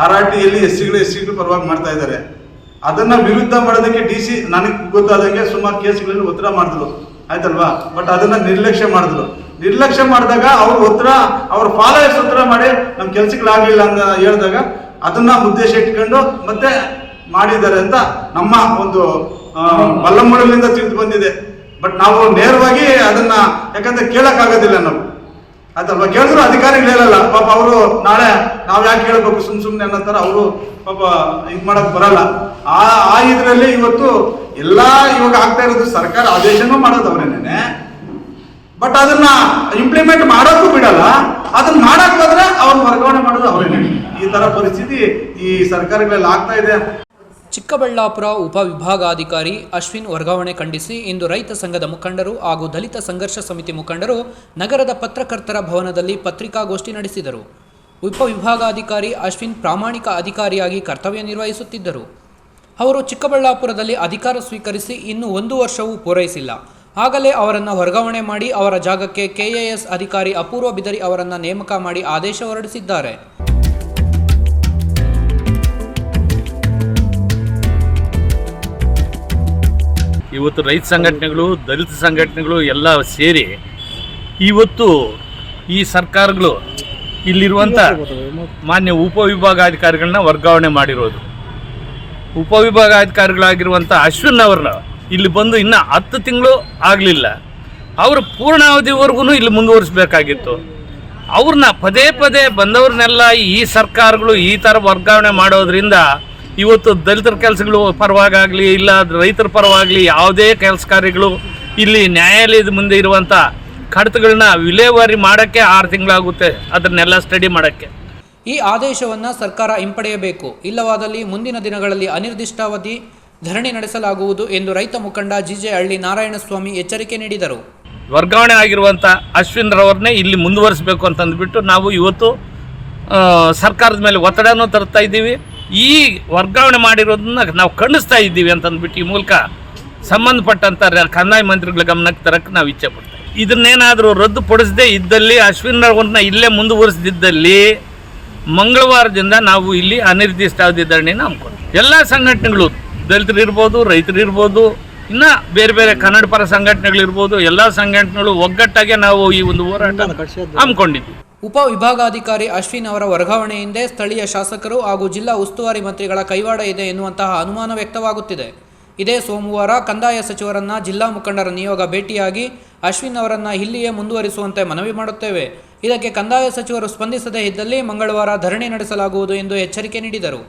ಹೇಳಿ S ಸಿಗಳು S ಸಿಗಳು ಪರವಾಗಿ ಮಾಡ್ತಾ ಇದ್ದಾರೆ. ಅದನ್ನ ವಿರುದ್ಧ ಮಾಡೋದಕ್ಕೆ ಡಿ ಸಿ ನನಗೆ ಗೊತ್ತಾದಂಗೆ ಸುಮಾರು ಕೇಸ್ಗಳಲ್ಲಿ ಒತ್ತಡ ಮಾಡಿದ್ರು ಆಯ್ತಲ್ವಾ? ಬಟ್ ಅದನ್ನ ನಿರ್ಲಕ್ಷ್ಯ ಮಾಡಿದ್ರು ನಿರ್ಲಕ್ಷ್ಯ ಮಾಡಿದಾಗ ಅವ್ರ ಒತ್ತಡ ಅವ್ರ ಫಾಲೋಯರ್ಸ್ ಒತ್ತಡ ಮಾಡಿ ನಮ್ಮ ಕೆಲ್ಸಗಳಾಗ್ಲಿಲ್ಲ ಅಂತ ಹೇಳಿದಾಗ ಅದನ್ನ ಉದ್ದೇಶ ಇಟ್ಕೊಂಡು ಮತ್ತೆ ಮಾಡಿದ್ದಾರೆ ಅಂತ ನಮ್ಮ ಒಂದು ಆ, ಬಲ್ಲಮೂಡಲಿಂದ ತಿಳಿದು ಬಂದಿದೆ. ಬಟ್ ನಾವು ನೇರವಾಗಿ ಅದನ್ನ ಯಾಕಂದ್ರೆ ಕೇಳಕ್ ಆಗೋದಿಲ್ಲ ನಾವು. ಆಯ್ತಲ್ವಾ ಕೇಳಿದ್ರು ಅಧಿಕಾರಿಗಳು ಹೇಳಲ್ಲ. ಪಾಪ ಅವರು ನಾಳೆ ನಾವು ಯಾಕೆ ಹೇಳ್ಬೇಕು? ಸುಮ್ ಸುಮ್ನೆ ಅನ್ನೋ ಅವರು ಪಾಪ ಇದ್ ಮಾಡಕ್ ಬರಲ್ಲ. ಆ ಆ ಇದ್ರಲ್ಲಿ ಇವತ್ತು ಎಲ್ಲಾ ಇವಾಗ ಆಗ್ತಾ ಇರೋದು ಸರ್ಕಾರ ಆದೇಶನೂ ಮಾಡೋದು ಅವ್ರೇನೆ ಬಟ್ ಅದನ್ನ ಇಂಪ್ಲಿಮೆಂಟ್ ಮಾಡೋಕ್ಕೂ ಬಿಡಲ್ಲ. ಅದನ್ನ ಮಾಡಕ್ ಹೋದ್ರೆ ಅವ್ರನ್ನ ವರ್ಗಾವಣೆ ಮಾಡೋದು ಅವ್ರೇನೆ ಈ ತರ ಪರಿಸ್ಥಿತಿ ಈ ಸರ್ಕಾರಗಳಲ್ಲಿ ಆಗ್ತಾ ಇದೆ. ಚಿಕ್ಕಬಳ್ಳಾಪುರ ಉಪವಿಭಾಗಾಧಿಕಾರಿ ಅಶ್ವಿನ್ ವರ್ಗಾವಣೆ ಖಂಡಿಸಿ ಇಂದು ರೈತ ಸಂಘದ ಮುಖಂಡರು ಹಾಗೂ ದಲಿತ ಸಂಘರ್ಷ ಸಮಿತಿ ಮುಖಂಡರು ನಗರದ ಪತ್ರಕರ್ತರ ಭವನದಲ್ಲಿ ಪತ್ರಿಕಾಗೋಷ್ಠಿ ನಡೆಸಿದರು. ಉಪವಿಭಾಗಾಧಿಕಾರಿ ಅಶ್ವಿನ್ ಪ್ರಾಮಾಣಿಕ ಅಧಿಕಾರಿಯಾಗಿ ಕರ್ತವ್ಯ ನಿರ್ವಹಿಸುತ್ತಿದ್ದರು. ಅವರು ಚಿಕ್ಕಬಳ್ಳಾಪುರದಲ್ಲಿ ಅಧಿಕಾರ ಸ್ವೀಕರಿಸಿ ಇನ್ನು ಒಂದು ವರ್ಷವೂ ಪೂರೈಸಿಲ್ಲ. ಆಗಲೇ ಅವರನ್ನು ವರ್ಗಾವಣೆ ಮಾಡಿ ಅವರ ಜಾಗಕ್ಕೆ ಕೆಎಎಸ್ ಅಧಿಕಾರಿ ಅಪೂರ್ವ ಬಿದರಿ ಅವರನ್ನು ನೇಮಕ ಮಾಡಿ ಆದೇಶ ಹೊರಡಿಸಿದ್ದಾರೆ. ಇವತ್ತು ರೈತ ಸಂಘಟನೆಗಳು, ದಲಿತ ಸಂಘಟನೆಗಳು ಎಲ್ಲ ಸೇರಿ ಇವತ್ತು ಈ ಸರ್ಕಾರಗಳು ಇಲ್ಲಿರುವಂಥ ಮಾನ್ಯ ಉಪವಿಭಾಗಾಧಿಕಾರಿಗಳನ್ನ ವರ್ಗಾವಣೆ ಮಾಡಿರೋದು. ಉಪವಿಭಾಗಾಧಿಕಾರಿಗಳಾಗಿರುವಂಥ ಅಶ್ವಿನ್ ಅವ್ರನ್ನ ಇಲ್ಲಿ ಬಂದು ಇನ್ನೂ ಹತ್ತು ತಿಂಗಳು ಆಗಲಿಲ್ಲ. ಅವರು ಪೂರ್ಣಾವಧಿವರೆಗೂ ಇಲ್ಲಿ ಮುಂದುವರಿಸಬೇಕಾಗಿತ್ತು. ಅವ್ರನ್ನ ಪದೇ ಪದೇ ಬಂದವ್ರನ್ನೆಲ್ಲ ಈ ಸರ್ಕಾರಗಳು ಈ ಥರ ವರ್ಗಾವಣೆ ಮಾಡೋದ್ರಿಂದ ಇವತ್ತು ದಲಿತರ ಕೆಲಸಗಳು ಪರವಾಗಲಿ ಇಲ್ಲ ರೈತರ ಪರವಾಗಲಿ ಯಾವುದೇ ಕೆಲಸ ಕಾರ್ಯಗಳು ಇಲ್ಲಿ ನ್ಯಾಯಾಲಯದ ಮುಂದೆ ಇರುವಂಥ ಕಡತಗಳನ್ನ ವಿಲೇವಾರಿ ಮಾಡೋಕ್ಕೆ ಆರು ತಿಂಗಳಾಗುತ್ತೆ ಅದನ್ನೆಲ್ಲ ಸ್ಟಡಿ ಮಾಡೋಕ್ಕೆ. ಈ ಆದೇಶವನ್ನು ಸರ್ಕಾರ ಹಿಂಪಡೆಯಬೇಕು. ಇಲ್ಲವಾದಲ್ಲಿ ಮುಂದಿನ ದಿನಗಳಲ್ಲಿ ಅನಿರ್ದಿಷ್ಟಾವಧಿ ಧರಣಿ ನಡೆಸಲಾಗುವುದು ಎಂದು ರೈತ ಮುಖಂಡ ಜಿಜೆ ಹಳ್ಳಿ ನಾರಾಯಣಸ್ವಾಮಿ ಎಚ್ಚರಿಕೆ ನೀಡಿದರು. ವರ್ಗಾವಣೆ ಆಗಿರುವಂಥ ಅಶ್ವಿನ್ ರವರನ್ನೇ ಇಲ್ಲಿ ಮುಂದುವರಿಸಬೇಕು ಅಂತಂದ್ಬಿಟ್ಟು ನಾವು ಇವತ್ತು ಸರ್ಕಾರದ ಮೇಲೆ ಒತ್ತಡನೂ ತರ್ತಾ ಇದ್ದೀವಿ. ಈ ವರ್ಗಾವಣೆ ಮಾಡಿರೋದನ್ನ ನಾವು ಖಂಡಿಸ್ತಾ ಇದ್ದೀವಿ ಅಂತಂದ್ಬಿಟ್ಟು ಈ ಮೂಲಕ ಸಂಬಂಧಪಟ್ಟಂಥ ಕಂದಾಯ ಮಂತ್ರಿಗಳ ಗಮನಕ್ಕೆ ತರಕ್ಕೆ ನಾವು ಇಚ್ಛೆ ಪಡ್ತೀವಿ ಇದನ್ನೇನಾದರೂ ರದ್ದುಪಡಿಸದೇ ಇದ್ದಲ್ಲಿ ಅಶ್ವಿನ್ ಇಲ್ಲೇ ಮುಂದುವರಿಸದಿದ್ದಲ್ಲಿ ಮಂಗಳವಾರದಿಂದ ನಾವು ಇಲ್ಲಿ ಅನಿರ್ದಿಷ್ಟಾವಧಿ ಧರಣಿನ ಹಮ್ಮಿಕೊಂಡ್ವಿ ಎಲ್ಲ ಸಂಘಟನೆಗಳು, ದಲಿತರಿರ್ಬೋದು, ರೈತರಿರ್ಬೋದು ಇನ್ನು ಬೇರೆ ಬೇರೆ ಕನ್ನಡ ಪರ ಸಂಘಟನೆಗಳಿರ್ಬೋದು ಎಲ್ಲ ಸಂಘಟನೆಗಳು ಒಗ್ಗಟ್ಟಾಗೆ ನಾವು ಈ ಒಂದು ಹೋರಾಟ ಹಮ್ಮಿಕೊಂಡಿದ್ವಿ. ಉಪವಿಭಾಗಾಧಿಕಾರಿ ಅಶ್ವಿನ್ ಅವರ ವರ್ಗಾವಣೆ ಹಿಂದೆ ಸ್ಥಳೀಯ ಶಾಸಕರು ಹಾಗೂ ಜಿಲ್ಲಾ ಉಸ್ತುವಾರಿ ಮಂತ್ರಿಗಳ ಕೈವಾಡ ಇದೆ ಎನ್ನುವಂತಹ ಅನುಮಾನ ವ್ಯಕ್ತವಾಗುತ್ತಿದೆ. ಇದೇ ಸೋಮವಾರ ಕಂದಾಯ ಸಚಿವರನ್ನ ಜಿಲ್ಲಾ ಮುಖಂಡರ ನಿಯೋಗ ಭೇಟಿಯಾಗಿ ಅಶ್ವಿನ್ ಅವರನ್ನ ಇಲ್ಲಿಯೇ ಮುಂದುವರಿಸುವಂತೆ ಮನವಿ ಮಾಡುತ್ತೇವೆ. ಇದಕ್ಕೆ ಕಂದಾಯ ಸಚಿವರು ಸ್ಪಂದಿಸದೇ ಇದ್ದಲ್ಲಿ ಮಂಗಳವಾರ ಧರಣಿ ನಡೆಸಲಾಗುವುದು ಎಂದು ಎಚ್ಚರಿಕೆ ನೀಡಿದರು.